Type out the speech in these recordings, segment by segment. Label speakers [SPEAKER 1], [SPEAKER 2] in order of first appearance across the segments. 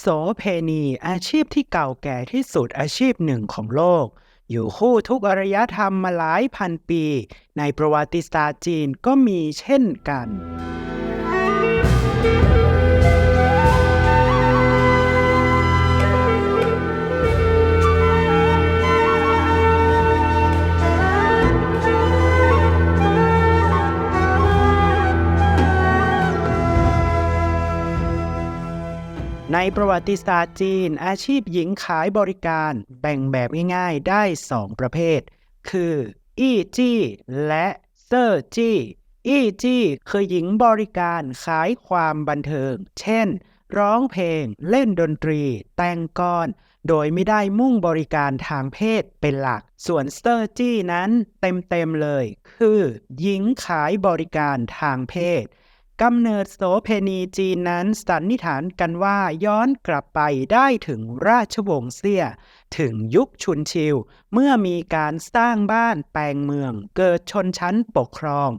[SPEAKER 1] โสเพณีอาชีพที่เก่าแก่ที่สุดอาชีพหนึ่งของโลก อยู่คู่ทุกอารยธรรมมาหลายพันปี ในประวัติศาสตร์จีนก็มีเช่นกัน ในประวัติศาสตร์จีน อาชีพหญิงขายบริการแบ่งแบบง่ายๆได้ 2 ประเภท คือ อี้จี้ และเซอร์จี้ อี้จี้คือหญิงบริการขายความบันเทิง เช่น ร้องเพลง เล่นดนตรี แต่งกรโดยไม่ได้มุ่งบริการทางเพศเป็นหลัก ส่วนเซอร์จี้นั้นเต็มๆเลย คือ หญิงขายบริการทางเพศ กำเนิดโสเพณีจีนนั้นสันนิษฐานกันว่าย้อนกลับไปได้ถึงราชวงศ์เซี่ย ถึงยุคชุนชิว เมื่อมีการสร้างบ้านแปลงเมือง เกิดชนชั้นปกครอง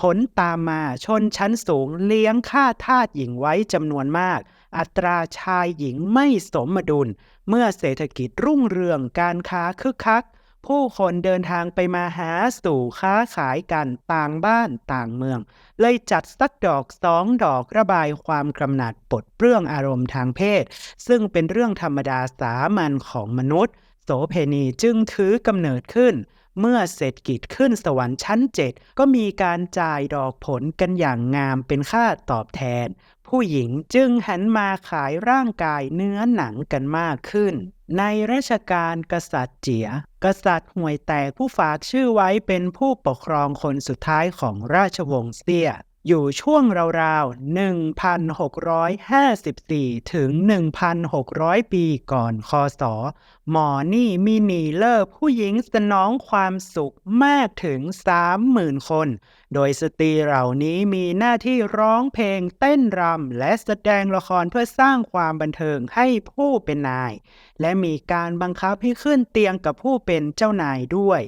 [SPEAKER 1] ผลตามมาชนชั้นสูงเลี้ยงค่าทาสหญิงไว้จำนวนมาก อัตราชายหญิงไม่สมดุล เมื่อเศรษฐกิจรุ่งเรืองการค้าคึกคัก ผู้คนเดินทางไปมาหาสู่ค้าขายกันต่างบ้านต่างเมือง เลยจัดสักดอกสองดอกระบายความกำหนัดปลดเปลื้องอารมณ์ทางเพศ ซึ่งเป็นเรื่องธรรมดาสามัญของมนุษย์ โสเพณีจึงถือกำเนิดขึ้น เมื่อเศรษฐกิจขึ้นสวรรค์ชั้นเจ็ดก็มีการจ่ายดอกผลกันอย่างงามเป็นค่าตอบแทน ผู้หญิงจึงหันมาขายร่างกายเนื้อหนังกันมากขึ้น ในรัชกาลกษัตริย์เจีย กษัตริย์ห่วยแตกผู้ฝากชื่อไว้เป็นผู้ปกครองคนสุดท้ายของราชวงศ์เซี่ย อยู่ช่วงราวๆ 1,654 ถึง 1,600 ปีก่อนคศ หมอนี่มีหนีเลิกผู้หญิงสนองความสุขมากถึง 30,000 คน โดยสตรีเหล่านี้มีหน้าที่ร้องเพลงเต้นรำและแสดงละครเพื่อสร้างความบันเทิงให้ผู้เป็นนาย และมีการบังคับให้ขึ้นเตียงกับผู้เป็นเจ้านายด้วย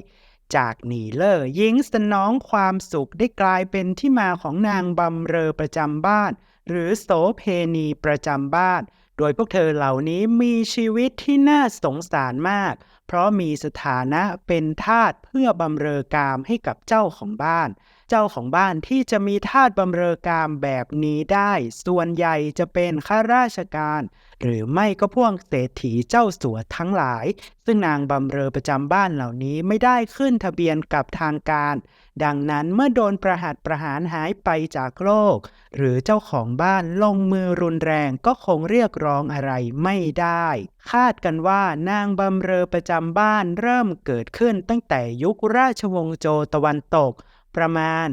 [SPEAKER 1] จากหนีเลอร์หญิงสนองความสุขได้กลายเป็นที่มาของนางบำเรอประจำบ้าน หรือโสเพณีประจำบ้าน โดยพวกเธอเหล่านี้มีชีวิตที่น่าสงสารมาก เพราะมีสถานะเป็นทาสเพื่อบำเรอกามให้กับเจ้าของบ้าน เจ้าของบ้านที่จะมีทาสบำเรอกามแบบนี้ได้ ส่วนใหญ่จะเป็นข้าราชการ หรือไม่ก็พวกเศรษฐีเจ้าสัวทั้งหลาย ซึ่งนางบำเรอประจำบ้านเหล่านี้ไม่ได้ขึ้นทะเบียนกับทางการ ดังนั้นเมื่อโดนประหัตประหารหายไปจากโลก หรือเจ้าของบ้านลงมือรุนแรงก็คงเรียกร้องอะไรไม่ได้ คาดกันว่านางบำเรอประจำบ้านเริ่มเกิดขึ้นตั้งแต่ยุคราชวงศ์โจตะวันตกประมาณ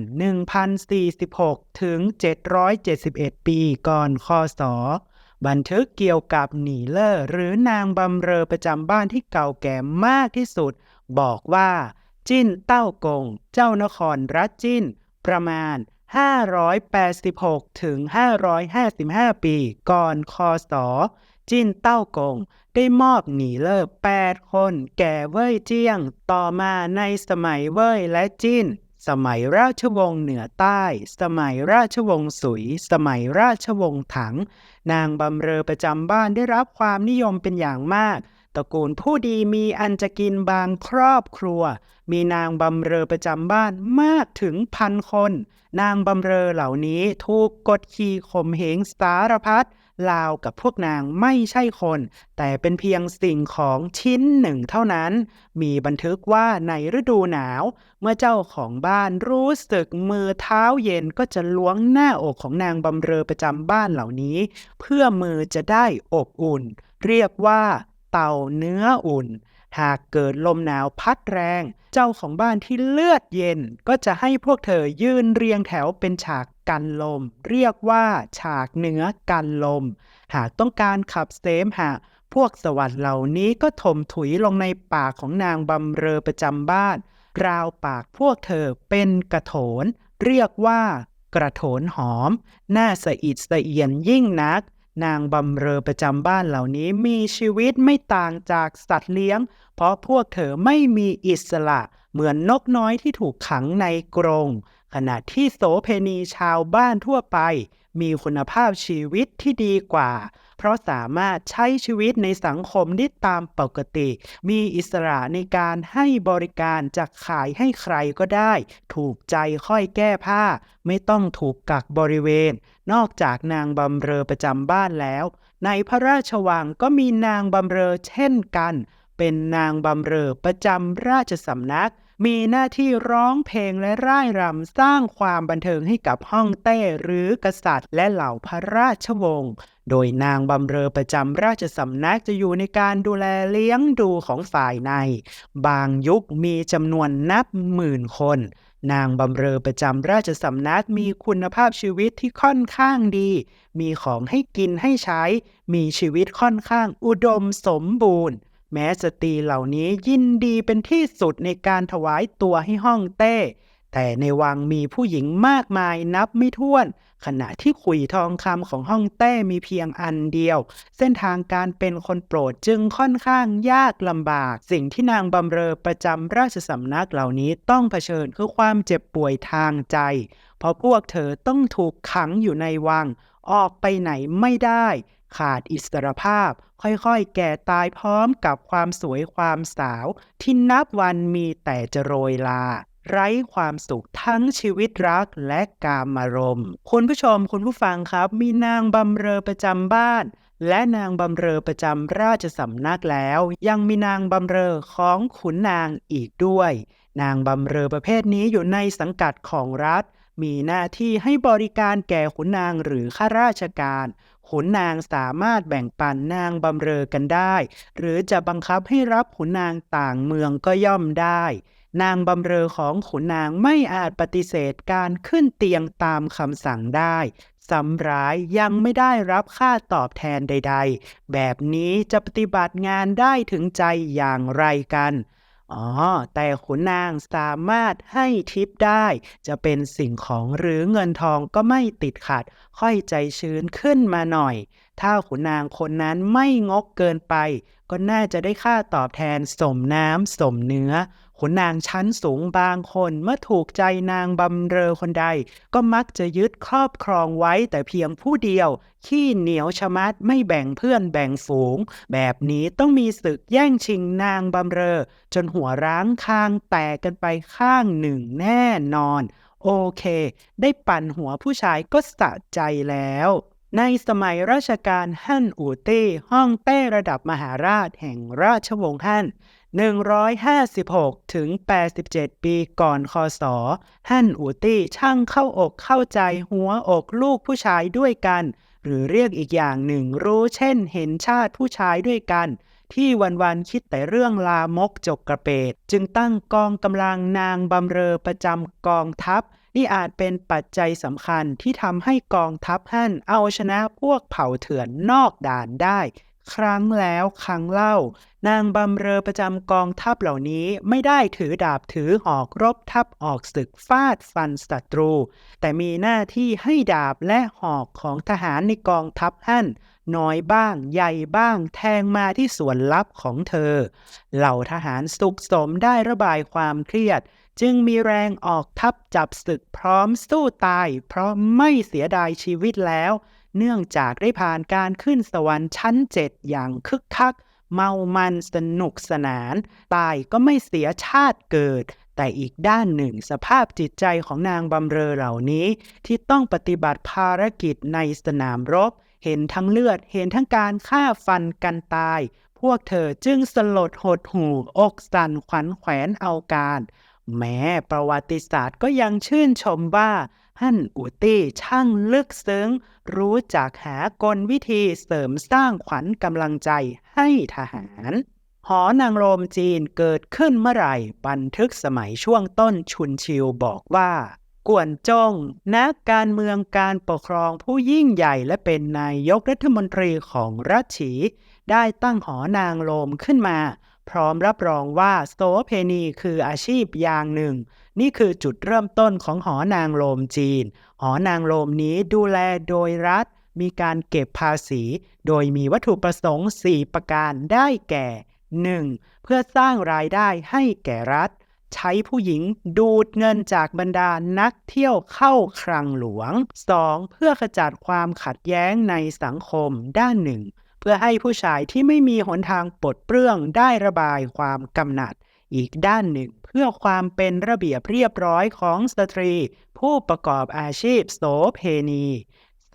[SPEAKER 1] 1,046 ถึง 771 ปีก่อนคศ บันทึกเกี่ยวกับหนีเลอร์หรือนางบำเรอประจำบ้านที่เก่าแก่มากที่สุด บอกว่า จิ้นเต้ากง เจ้านครรัฐจิ้น ประมาณ 586 ถึง 555 ปี ก่อนคศจิ้นเต้ากง ได้มอบหนีเลอร์8คน แก่เว่ยเจียง ต่อมาในสมัยเว่ยและจิ้น สมัยราชวงศ์เหนือใต้ สมัยราชวงศ์สุย สมัยราชวงศ์ถัง นางบำเรอประจำบ้านได้รับความนิยมเป็นอย่างมาก ตระกูลผู้ดีมีอันจะกินบางครอบครัว มีนางบำเรอประจำบ้านมากถึงพันคน นางบำเรอเหล่านี้ถูกกดขี่ข่มเหงสารพัดลาวกับพวกนางไม่ใช่คน แต่เป็นเพียงสิ่งของชิ้นหนึ่งเท่านั้น มีบันทึกว่าในฤดูหนาว เมื่อเจ้าของบ้านรู้สึกมือเท้าเย็นก็จะล้วงหน้าอกของนางบำเรอประจำบ้านเหล่านี้ เพื่อมือจะได้อบอุ่น เรียกว่า เต่าเนื้ออุ่น หากเกิดลมหนาวพัดแรง เจ้าของบ้านที่เลือดเย็น ก็จะให้พวกเธอยืนเรียงแถวเป็นฉากกันลม เรียกว่าฉากเนื้อกันลม หากต้องการขับเสมหะพวกสวัสด์เหล่านี้ก็ถมถุยลงในปากของนางบำเรอประจำบ้าน ราวปากพวกเธอเป็นกระโถน เรียกว่ากระโถนหอมน่าสะอิดสะเอียนยิ่งนัก นางบำเรอประจำบ้านเหล่านี้มีชีวิตไม่ต่างจากสัตว์เลี้ยง เพราะพวกเธอไม่มีอิสระเหมือนนกน้อยที่ถูกขังในกรงขณะที่โสเพณีชาวบ้านทั่วไป มีคุณภาพชีวิตที่ดีกว่า เพราะสามารถใช้ชีวิตในสังคมได้ตามปกติ มีอิสระในการให้บริการจะขายให้ใครก็ได้ ถูกใจค่อยแก้ผ้า ไม่ต้องถูกกักบริเวณ นอกจากนางบำเรอประจำบ้านแล้ว ในพระราชวังก็มีนางบำเรอเช่นกัน เป็นนางบำเรอประจำราชสำนัก มีหน้าที่ร้องเพลงและร่ายรำสร้างความบันเทิงให้กับฮ่องเต้หรือกษัตริย์ และเหล่าพระราชวงศ์ โดยนางบำเรอประจำราชสำนักจะอยู่ในการดูแลเลี้ยงดูของฝ่ายใน บางยุคมีจำนวนนับหมื่นคน นางบำเรอประจำราชสำนักมีคุณภาพชีวิตที่ค่อนข้างดี มีของให้กินให้ใช้ มีชีวิตค่อนข้างอุดมสมบูรณ์ แม้สตรีเหล่านี้ยินดีเป็นที่สุดในการถวายตัวให้ห้องเต้ แต่ในวังมีผู้หญิงมากมายนับไม่ถ้วน ขณะที่ขุยทองคำของห้องเต้มีเพียงอันเดียว เส้นทางการเป็นคนโปรดจึงค่อนข้างยากลำบาก สิ่งที่นางบำเรอประจำราชสำนักเหล่านี้ต้องเผชิญคือความเจ็บป่วยทางใจ เพราะพวกเธอต้องถูกขังอยู่ในวังออกไปไหนไม่ได้ ขาดอิสรภาพ ค่อยๆ แก่ตายพร้อมกับความสวยความสาว ที่นับวันมีแต่จะโรยลา ไร้ความสุขทั้งชีวิตรักและกามารมณ์คุณผู้ชมคุณผู้ฟังครับ มีนางบำเรอประจำบ้านและนางบำเรอประจำราชสำนักแล้ว ยังมีนางบำเรอของขุนนางอีกด้วย นางบำเรอประเภทนี้อยู่ในสังกัดของรัฐ มีหน้าที่ให้บริการแก่ขุนนางหรือข้าราชการ ขุนนางสามารถแบ่งปันนางบำเรอกันได้ หรือจะบังคับให้รับขุนนางต่างเมืองก็ย่อมได้ นางบำเรอของขุนนางไม่อาจปฏิเสธการขึ้นเตียงตามคำสั่งได้ซ้ำร้ายยังไม่ได้รับค่าตอบแทนใด ๆ แบบนี้จะปฏิบัติงานได้ถึงใจอย่างไรกัน อ๋อ แต่ขุนนางสามารถให้ทิปได้ จะเป็นสิ่งของหรือเงินทองก็ไม่ติดขัด ค่อยใจชื้นขึ้นมาหน่อย ถ้าขุนนางคนนั้นไม่งกเกินไป ก็น่าจะได้ค่าตอบแทนสมน้ำสมเนื้อ ขุนนางชั้นสูงบางคนเมื่อถูกใจนางบำเรอคนใด ก็มักจะยึดครอบครองไว้แต่เพียงผู้เดียว ขี้เหนียวชะมัดไม่แบ่งเพื่อนแบ่งฝูง แบบนี้ต้องมีศึกแย่งชิงนางบำเรอ จนหัวร้างคางแตกกันไปข้างหนึ่งแน่นอน โอเค ได้ปั่นหัวผู้ชายก็สะใจแล้วในสมัยราชการฮั่นอูตี้ห้องเต้ระดับมหาราชแห่งราชวงศ์ฮั่น 156 ถึง 87 ปีก่อนคศฮั่นอูตี้ช่างเข้าอกเข้าใจหัวอกลูกผู้ชายด้วยกัน หรือเรียกอีกอย่างหนึ่งรู้เช่นเห็นชาติผู้ชายด้วยกัน ที่วันๆคิดแต่เรื่องลามกจกกระเปดจึงตั้งกองกำลังนางบำเรอประจำกองทัพ นี่อาจเป็นปัจจัยสำคัญที่ทำให้กองทัพฮั่นเอาชนะพวกเผ่าเถื่อนนอกด่านได้ ครั้งแล้วครั้งเล่า นางบำเรอประจำกองทัพเหล่านี้ไม่ได้ถือดาบถือหอกรบทัพออกศึกฟาดฟันศัตรู แต่มีหน้าที่ให้ดาบและหอกของทหารในกองทัพฮั่นน้อยบ้างใหญ่บ้างแทงมาที่ส่วนลับของเธอ เหล่าทหารสุขสมได้ระบายความเครียด จึงมีแรงออกทัพจับศึกพร้อมสู้ตาย เพราะไม่เสียดายชีวิตแล้ว เนื่องจากได้ผ่านการขึ้นสวรรค์ชั้นเจ็ดอย่างคึกคัก เมามันสนุกสนาน ตายก็ไม่เสียชาติเกิด แต่อีกด้านหนึ่งสภาพจิตใจของนางบำเรอเหล่านี้ ที่ต้องปฏิบัติภารกิจในสนามรบ เห็นทั้งเลือดเห็นทั้งการฆ่าฟันกันตาย พวกเธอจึงสลดหดหูอกสั่นขวัญแขวนเอาการ แม้ประวัติศาสตร์ก็ยังชื่นชมว่า ฮั่นอูตี้ช่างลึกซึ้ง รู้จักหากลวิธีเสริมสร้างขวัญกำลังใจให้ทหาร หอนางโรมจีนเกิดขึ้นเมื่อไหร่ บันทึกสมัยช่วงต้นชุนชิวบอกว่ากวนจงนักการเมืองการปกครองผู้ยิ่งใหญ่และเป็นนายกรัฐมนตรีของรัชฉี ได้ตั้งหอนางโรมขึ้นมา พร้อมรับรองว่าโสเพณีคืออาชีพอย่างหนึ่ง นี่คือจุดเริ่มต้นของหอนางโรมจีน หอนางโรมนี้ดูแลโดยรัฐ มีการเก็บภาษี โดยมีวัตถุประสงค์ 4 ประการได้แก่ 1. เพื่อสร้างรายได้ให้แก่รัฐ ใช้ผู้หญิงดูดเงินจากบรรดานักเที่ยวเข้าคลังหลวง 2. เพื่อขจัดความขัดแย้งในสังคมด้านหนึ่ง เพื่อให้ผู้ชายที่ไม่มีหนทางปลดเปลื้องได้ระบายความกำหนัด อีกด้านหนึ่งเพื่อความเป็นระเบียบเรียบร้อยของสตรี ผู้ประกอบอาชีพโสเพณี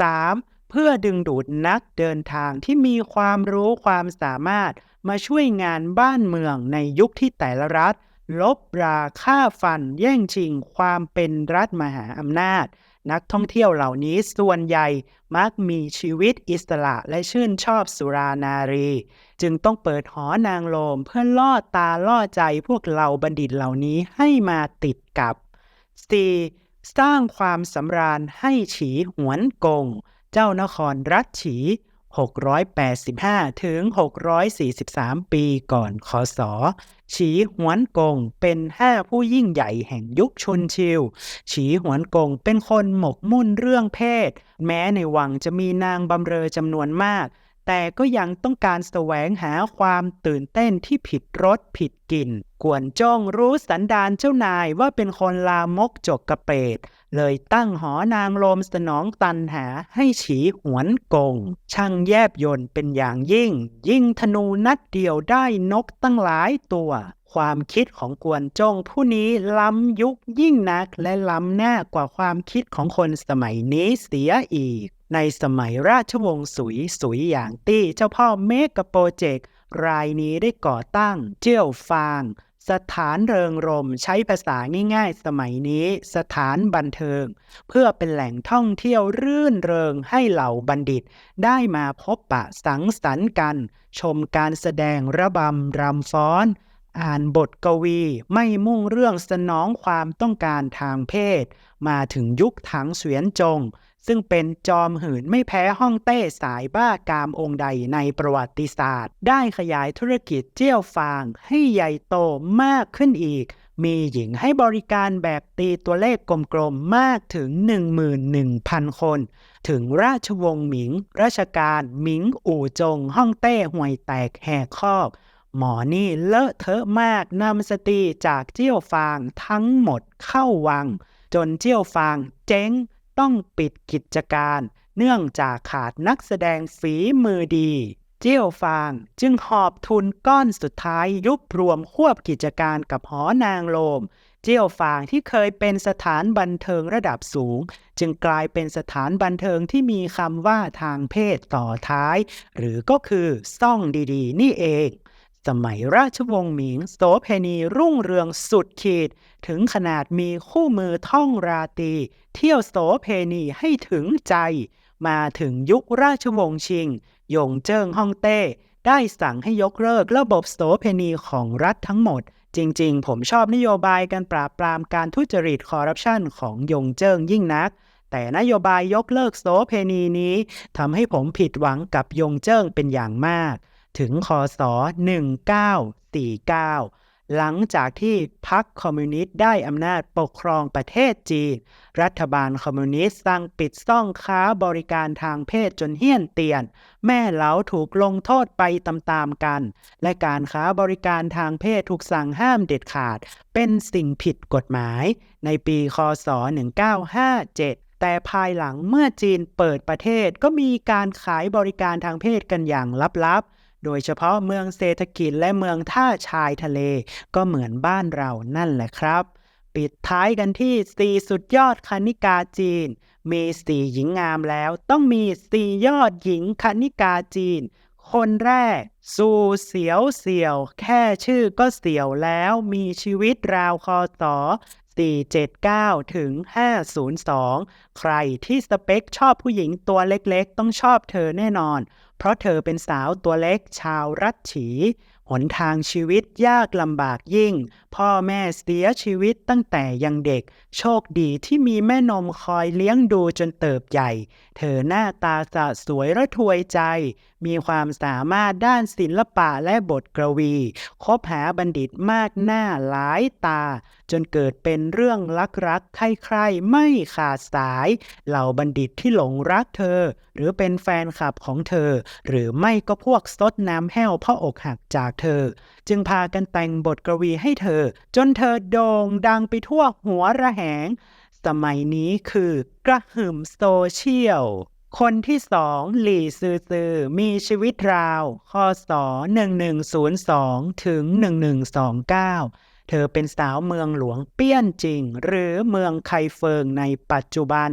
[SPEAKER 1] 3. เพื่อดึงดูดนักเดินทางที่มีความรู้ความสามารถมาช่วยงานบ้านเมืองในยุคที่แต่ละรัฐ ลบราค่าฟันแย่งชิงความเป็นรัฐมหาอำนาจ นักท่องเที่ยวเหล่านี้ส่วนใหญ่มักมีชีวิตอิสระและชื่นชอบสุรานารี จึงต้องเปิดหอนางโลมเพื่อล่อตาล่อใจพวกเราบัณฑิตเหล่านี้ให้มาติดกับ 4. สร้างความสำราญให้ฉีหวนกง เจ้านครรัฐฉี 685 ถึง 643 ปีก่อนคศ ฉีหวนกงเป็นห้าผู้ยิ่งใหญ่แห่งยุคชุนชิว ฉีหวนกงเป็นคนหมกมุ่นเรื่องเพศ แม้ในวังจะมีนางบำเรอจำนวนมาก แต่ก็ยังต้องการแสวงหาความตื่นเต้นที่ผิดรสผิดกลิ่น กวนจ้องรู้สันดานเจ้านายว่าเป็นคนลามกจกกระเปรด เลยตั้งหอนางโลมสนองตันหาให้ฉีหวนกง ช่างแยบยนต์เป็นอย่างยิ่ง ยิ่งธนูนัดเดียวได้นกตั้งหลายตัว ความคิดของกวนจงผู้นี้ล้ำยุคยิ่งนักและล้ำหน้ากว่าความคิดของคนสมัยนี้เสียอีก ในสมัยราชวงศ์สุยสุยหยางตี้เจ้าพ่อเมกะโปรเจกต์รายนี้ได้ก่อตั้งเจียวฟาง สถานเริงรมใช้ภาษาง่ายๆ สมัยนี้ สถานบันเทิง เพื่อเป็นแหล่งท่องเที่ยวรื่นเริงให้เหล่าบัณฑิต ได้มาพบปะสังสรรค์กัน ชมการแสดงระบำรำฟ้อน อ่านบทกวีไม่มุ่งเรื่องสนองความต้องการทางเพศ มาถึงยุคถังเสวียนจง ซึ่งเป็นจอมหื่นไม่แพ้ห้องเต้สายบ้ากามองค์ใดในประวัติศาสตร์ ได้ขยายธุรกิจเจี้ยวฟางให้ใหญ่โตมากขึ้นอีก มีหญิงให้บริการแบบตีตัวเลขกลมๆมากถึง 11,000 คน ถึงราชวงศ์หมิง ราชการหมิงอู่จงฮ่องเต้ห่วยแตกแหกคอก หมอนี่เลอะเทอะมากนำสตรีจากเจี้ยวฟางทั้งหมดเข้าวัง จนเจี้ยวฟางเจ๊งต้องปิดกิจการ เนื่องจากขาดนักแสดงฝีมือดี เจี้ยวฟางจึงหอบทุนก้อนสุดท้ายยุบรวมควบกิจการกับหอนางโลม เจี้ยวฟางที่เคยเป็นสถานบันเทิงระดับสูง จึงกลายเป็นสถานบันเทิงที่มีคำว่าทางเพศต่อท้าย หรือก็คือซ่องดีๆ นี่เอง สมัยราชวงศ์หมิง โสเพณีรุ่งเรืองสุดขีด ถึงขนาดมีคู่มือท่องราตรีเที่ยวโสเพณีให้ถึงใจ มาถึงยุคราชวงศ์ชิง ยงเจิ้งฮ่องเต้ ได้สั่งให้ยกเลิกระบบโสเพณีของรัฐทั้งหมด จริงๆ ผมชอบนโยบายการปราบปรามการทุจริตคอร์รัปชันของยงเจิ้งยิ่งนักแต่นโยบายยกเลิกโสเพณีนี้ทำให้ผมผิดหวังกับยงเจิ้งเป็นอย่างมาก ถึงคศ 1949 หลังจากที่พรรคคอมมิวนิสต์ได้อำนาจปกครองประเทศจีน รัฐบาลคอมมิวนิสต์สั่งปิดซ่องค้าบริการทางเพศจนเฮี้ยนเตียน แม่เหลาถูกลงโทษไปตามๆกัน และการค้าบริการทางเพศถูกสั่งห้ามเด็ดขาด เป็นสิ่งผิดกฎหมาย ในปีคศ 1957แต่ภายหลังเมื่อจีนเปิดประเทศก็มีการขายบริการทางเพศกันอย่างลับๆ โดยเฉพาะเมืองเศรษฐกิจและเมืองท่าชายทะเล ก็เหมือนบ้านเรานั่นแหละครับ ปิดท้ายกันที่สีสุดยอดคณิกาจีน มีสีหญิงงามแล้ว ต้องมีสียอดหญิงคณิกาจีน คนแรก สูเสียวเสียว แค่ชื่อก็เสียวแล้วมีชีวิตราวคอสอ 479 ถึง 502 ใครที่สเปคชอบผู้หญิงตัวเล็กๆ ต้องชอบเธอแน่นอน เพราะเธอเป็นสาวตัวเล็กชาวรัชฉี หนทางชีวิตยากลำบากยิ่ง พ่อแม่เสียชีวิตตั้งแต่ยังเด็ก โชคดีที่มีแม่นมคอยเลี้ยงดูจนเติบใหญ่ เธอหน้าตาสะสวยระทวยใจ มีความสามารถด้านศิลปะและบทกวี คบหาบัณฑิตมากหน้าหลายตา จนเกิดเป็นเรื่องรักรักใคร่ๆไม่ขาดสาย เหล่าบัณฑิตที่หลงรักเธอ หรือเป็นแฟนคลับของเธอ หรือไม่ก็พวกซดน้ำแห้วพราะอกหักจากเธอ จึงพากันแต่งบทกวีให้เธอ จนเธอโด่งดังไปทั่วหัวระแหง สมัยนี้คือกระหึ่มโซเชียลคนที่สองหลี่ซือซือมีชีวิตราวคศ1102 ถึง 1129 เธอเป็นสาวเมืองหลวงเปี้ยนจริง หรือเมืองไคเฟิงในปัจจุบัน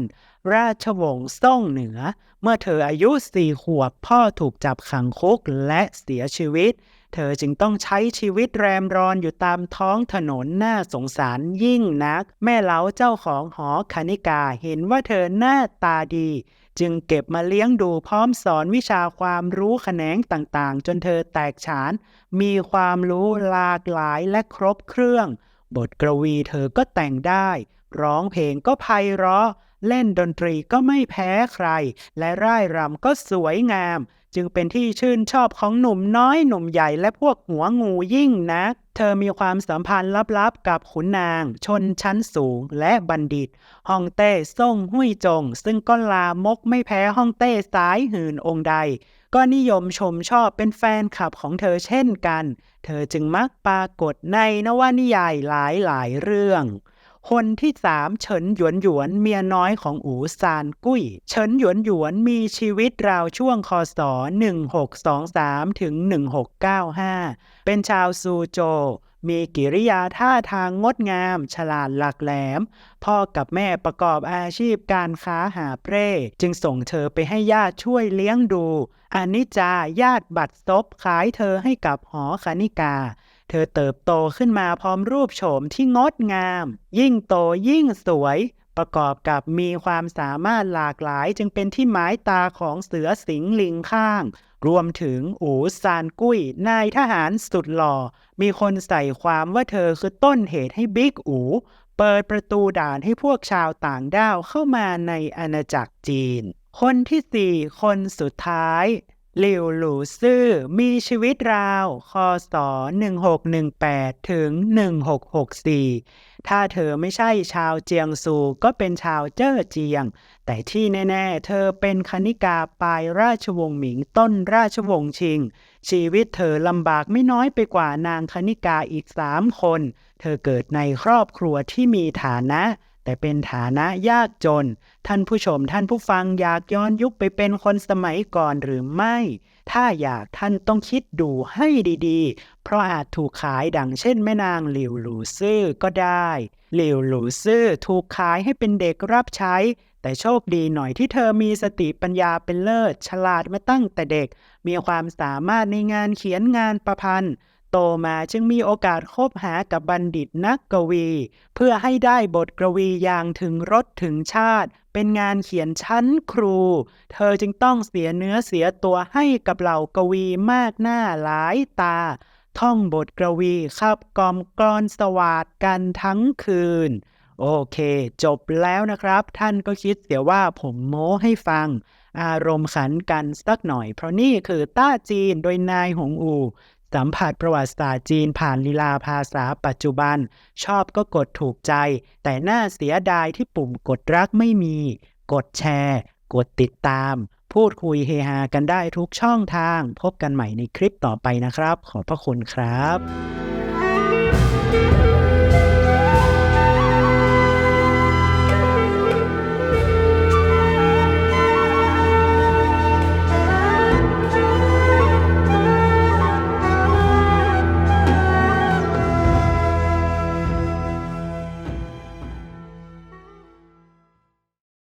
[SPEAKER 1] ราชวงศ์ซ่งเหนือ เมื่อเธออายุสี่ขวบพ่อถูกจับขังคุกและเสียชีวิต เธอจึงต้องใช้ชีวิตแรมรอนอยู่ตามท้องถนนน่าสงสารยิ่งนัก แม่เล้าเจ้าของหอคณิกาเห็นว่าเธอหน้าตาดี จึงเก็บมาเลี้ยงดูพร้อมสอนวิชาความรู้แขนงต่างๆ จนเธอแตกฉาน มีความรู้หลากหลายและครบเครื่อง บทกวีเธอก็แต่งได้ ร้องเพลงก็ไพเราะเล่นดนตรีก็ไม่แพ้ใคร และร่ายรำก็สวยงาม จึงเป็นที่ชื่นชอบของหนุ่มน้อยหนุ่มใหญ่และพวกหัวงูยิ่งนัก เธอมีความสัมพันธ์ลับๆ กับขุนนาง ชนชั้นสูงและบัณฑิตฮ่องเต้ซ่งหุยจง ซึ่งก็ลามกไม่แพ้ฮ่องเต้สายหื่นองค์ใด ก็นิยมชมชอบเป็นแฟนคลับของเธอเช่นกัน เธอจึงมักปรากฏในนวนิยายหลายๆเรื่อง คนที่สามเฉินหยวนหยวนเมียน้อยของอูซานกุ้ย เฉินหยวนหยวนมีชีวิตราวช่วงคศ 1623 ถึง 1695 เป็นชาวซูโจ มีกิริยาท่าทางงดงาม ฉลาดหลักแหลม พ่อกับแม่ประกอบอาชีพการค้าหาเปร่จึงส่งเธอไปให้ญาติช่วยเลี้ยงดูอนิจจาญาติบัตรซบขายเธอให้กับหอคณิกา เธอเติบโตขึ้นมาพร้อมรูปโฉมที่งดงาม ยิ่งโตยิ่งสวย ประกอบกับมีความสามารถหลากหลายจึงเป็นที่หมายตาของเสือสิงห์ลิงข้าง รวมถึงอูซานกุ้ยนายทหารสุดหล่อ มีคนใส่ความว่าเธอคือต้นเหตุให้บิ๊กอูเปิดประตูด่านให้พวกชาวต่างด้าวเข้ามาในอาณาจักรจีน คนที่สี่คนสุดท้าย หลิวหลูซื่อมีชีวิตราว คศ 1618 ถึง 1664 ถ้าเธอไม่ใช่ชาวเจียงซูก็เป็นชาวเจ้อเจียง แต่ที่แน่ ๆ เธอเป็นคณิกาปลายราชวงศ์หมิงต้นราชวงศ์ชิง ชีวิตเธอลำบากไม่น้อยไปกว่านางคณิกาอีกสามคน เธอเกิดในครอบครัวที่มีฐานะ แต่เป็นฐานะยากจน ท่านผู้ชมท่านผู้ฟังอยากย้อนยุคไปเป็นคนสมัยก่อนหรือไม่ ถ้าอยากท่านต้องคิดดูให้ดีๆ เพราะอาจถูกขายดังเช่นแม่นางหลิวหลูซื่อก็ได้ หลิวหลูซื่อถูกขายให้เป็นเด็กรับใช้ แต่โชคดีหน่อยที่เธอมีสติปัญญาเป็นเลิศ ฉลาดมาตั้งแต่เด็ก มีความสามารถในงานเขียนงานประพันธ์ โตมาจึงมีโอกาสคบหากับบัณฑิตนักกวี เพื่อให้ได้บทกวีอย่างถึงรสถึงชาติ เป็นงานเขียนชั้นครู เธอจึงต้องเสียเนื้อเสียตัวให้กับเหล่ากวีมากหน้าหลายตา ท่องบทกวีขับกล่อมกลอนสวาดกันทั้งคืนโอเค จบแล้วนะครับ ท่านก็คิดเสียว่าผมโม้ให้ฟัง อารมณ์ขันกันสักหน่อย เพราะนี่คือต้าจีนโดยนายหงอู สัมผัสประวัติศาสตร์จีนผ่านลีลาภาษาปัจจุบัน ชอบก็กดถูกใจ แต่น่าเสียดายที่ปุ่มกดรักไม่มี กดแชร์ กดติดตาม พูดคุยเฮฮากันได้ทุกช่องทาง พบกันใหม่ในคลิปต่อไปนะครับ ขอบพระคุณครับ